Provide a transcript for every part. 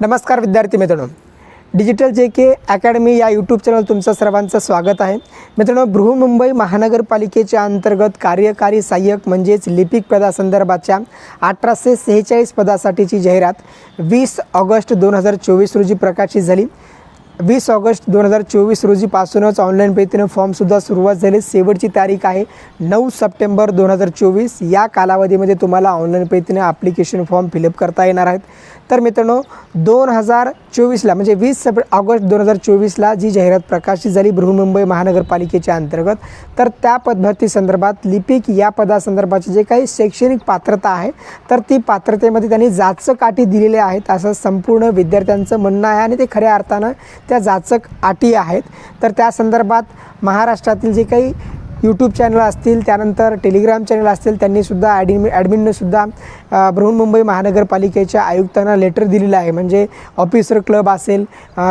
नमस्कार विद्यार्थी मित्रांनो. डिजिटल जे के अकॅडमी या यूट्यूब चॅनल तुमचं सर्वांचं स्वागत आहे. मित्रांनो बृहमुंबई महानगरपालिकेच्या अंतर्गत कार्यकारी सहाय्यक म्हणजेच लिपिक पदासंदर्भाच्या अठराशे सेहेचाळीस पदासाठीची जाहिरात वीस ऑगस्ट दोन हजार चोवीस रोजी प्रकाशित झाली. वीस ऑगस्ट दोन हजार चोवीस रोजीपासूनच ऑनलाईन पद्धतीनं फॉर्मसुद्धा सुरुवात झाली. शेवटची तारीख आहे नऊ सप्टेंबर दोन हजार चोवीस. या कालावधीमध्ये तुम्हाला ऑनलाईन पद्धतीनं ॲप्लिकेशन फॉर्म फिलअप करता येणार आहेत. तर मित्रांनो दोन हजार चोवीसला म्हणजे वीस सप ऑगस्ट दोन हजार चोवीसला जी जाहिरात प्रकाशित झाली बृहन्मुंबई महानगरपालिकेच्या अंतर्गत तर त्या पदभरती संदर्भात लिपिक या पदासंदर्भाची जे काही शैक्षणिक पात्रता आहे तर ती पात्रतेमध्ये त्यांनी जाचकाठी दिलेले दिलेल्या आहेत असं संपूर्ण विद्यार्थ्यांचं म्हणणं आहे आणि ते खऱ्या अर्थानं त्या जाचक अटी आहेत. तर त्या संदर्भात महाराष्ट्रातील जे काही यूट्यूब चॅनल असतील त्यानंतर टेलिग्राम चॅनल असतील त्यांनीसुद्धा ॲडमि ॲडमिननंसुद्धा बृहन्मुंबई महानगरपालिकेच्या आयुक्तांना लेटर दिलेलं आहे. म्हणजे ऑफिसर क्लब असेल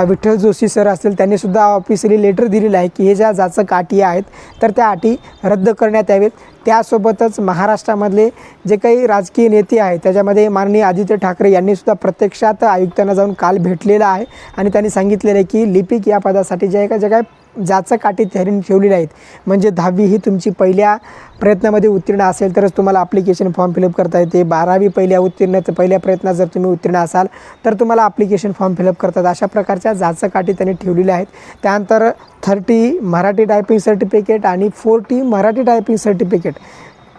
विठ्ठल जोशी सर असतील त्यांनीसुद्धा ऑफिसरी लेटर दिलेलं आहे की हे ज्या जाचक अटी आहेत तर त्या अटी रद्द करण्यात यावेत. त्यासोबतच महाराष्ट्रामधले जे काही राजकीय नेते आहेत त्याच्यामध्ये माननीय आदित्य ठाकरे यांनीसुद्धा प्रत्यक्षात आयुक्तांना जाऊन काल भेटलेला आहे. आणि त्यांनी सांगितलेलं आहे की लिपिक या पदासाठी जे काय जे काय जाचं काठी ठरवून ठेवलेल्या आहेत. म्हणजे दहावी ही तुमची पहिल्या प्रयत्नामध्ये उत्तीर्ण असेल तरच तुम्हाला ॲप्लिकेशन फॉर्म फिलअप करता येते. बारावी पहिल्या उत्तीर्ण तर पहिल्या प्रयत्नात जर तुम्ही उत्तीर्ण असाल तर तुम्हाला ॲप्लिकेशन फॉर्म फिलअप करतात. अशा प्रकारच्या जाचं काठी त्यांनी ठेवलेल्या आहेत. त्यानंतर थर्टी मराठी टायपिंग सर्टिफिकेट आणि forty Marathi typing certificate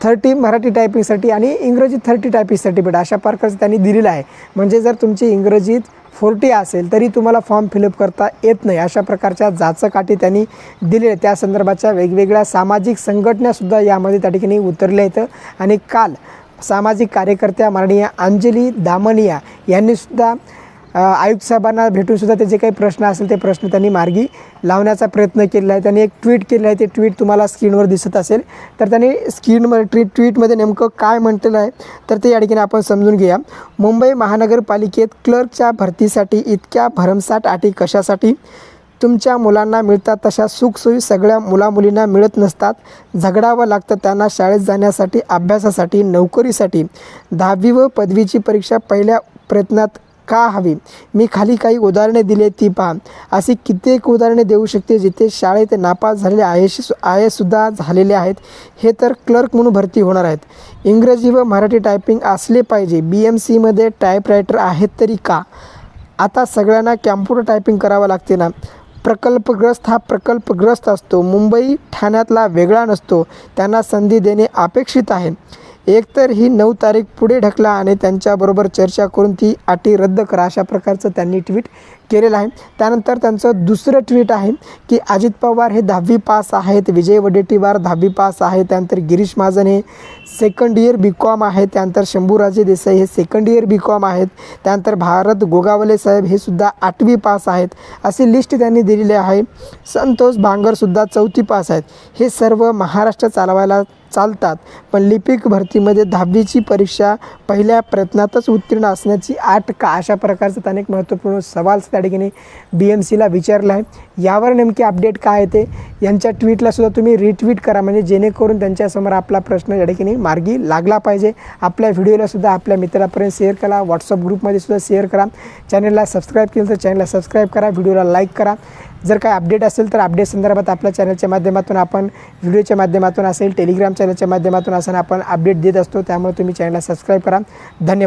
thirty Marathi टायपिंगसाठी आणि इंग्रजी थर्टी टायपिंग सर्टिफिकेट अशा प्रकारचं त्यांनी दिलेलं आहे. म्हणजे जर तुमची इंग्रजीत फोर्टी असेल तरी तुम्हाला फॉर्म फिलअप करता येत नाही. अशा प्रकारच्या जाचकाठी त्यांनी दिलेल्या त्या संदर्भाच्या वेगवेगळ्या सामाजिक संघटनासुद्धा यामध्ये त्या ठिकाणी उतरल्या आहेत. आणि काल सामाजिक कार्यकर्त्या माननीय अंजली दामनिया यांनीसुद्धा आयुक्त साहेबांना भेटून ते जे काही प्रश्न असेल ते प्रश्न त्यांनी मार्गी लावण्याचा प्रयत्न केलेला आहे. त्यांनी एक ट्विट केलं आहे. ते ट्विट तुम्हाला स्क्रीनवर दिसत असेल. तर त्यांनी स्क्रीनवर ट्विट ट्विटमध्ये नेमकं काय म्हटलेलं आहे तर ते या ठिकाणी आपण समजून घेऊया. मुंबई महानगरपालिकेत क्लर्कच्या भरतीसाठी इतक्या भरमसाठ अटी कशासाठी? तुमच्या मुलांना मिळतात तशा सुखसोयी सगळ्या मुलामुलींना मिळत नसतात. झगडावं लागतं त्यांना शाळेत जाण्यासाठी अभ्यासासाठी नोकरीसाठी. दहावी व पदवीची परीक्षा पहिल्या प्रयत्नात का हवी? मी खाली काही उदाहरणे दिली ती पहा. अशी कित्येक उदाहरणे देऊ शकते जिथे शाळेत नापास झालेले आयशी आयसुद्धा झालेले आहेत. हे तर क्लर्क म्हणून भरती होणार आहेत. इंग्रजी व मराठी टायपिंग असले पाहिजे. बी एम सीमध्ये टायपरायटर आहेत तरी का? आता सगळ्यांना कॅम्प्युटर टायपिंग करावं लागते ना? प्रकल्पग्रस्त हा प्रकल्पग्रस्त असतो. मुंबई ठाण्यातला वेगळा नसतो. त्यांना संधी देणे अपेक्षित आहे. एकतर ही नऊ तारीख पुढे ढकला आणि त्यांच्याबरोबर चर्चा करून ती अटी रद्द करा अशा प्रकारचं त्यांनी ट्विट केलेलं आहे. त्यानंतर त्यांचं दुसरं ट्विट आहे की अजित पवार हे दहावी पास आहेत विजय वडेट्टीवार दहावी पास आहे त्यानंतर गिरीश महाजन हे सेकंड इयर बी कॉम आहे त्यानंतर शंभूराजे देसाई हे सेकंड इयर बी कॉम आहेत त्यानंतर भारत गोगावले साहेब हे सुद्धा आठवी पास आहेत. अशी लिस्ट त्यांनी दिलेली आहे. संतोष भांगरसुद्धा चौथी पास आहेत. हे सर्व महाराष्ट्र चालवायला चालतात पण लिपिक भरतीमध्ये दहावीची परीक्षा पहिल्या प्रयत्नातच उत्तीर्ण असण्याची आठ का अशा प्रकारचा त्याने एक महत्त्वपूर्ण सवाल त्या ठिकाणी बी एम सीला विचारला आहे. यावर नेमकी अपडेट काय आहे ते? यांच्या ट्विटलासुद्धा तुम्ही रिट्विट करा. म्हणजे जेणेकरून त्यांच्यासमोर आपला प्रश्न या ठिकाणी मार्गी लागला पाहिजे. आपल्या व्हिडिओला सुद्धा आपल्या मित्रापर्यंत शेअर करा. व्हॉट्सअप ग्रुपमध्ये सुद्धा शेअर करा. चॅनलला सबस्क्राईब केलं तर चॅनलला सबस्क्राईब करा. व्हिडिओला लाईक करा. जर काय अपडेट असेल तर अपडेट संदर्भात आपल्या चॅनलच्या माध्यमातून आपण व्हिडिओच्या माध्यमातून असेल टेलिग्राम चॅनलच्या माध्यमातून असेल आपण अपडेट देत असतो. त्यामुळे तुम्ही चॅनलला सबस्क्राईब करा. धन्यवाद.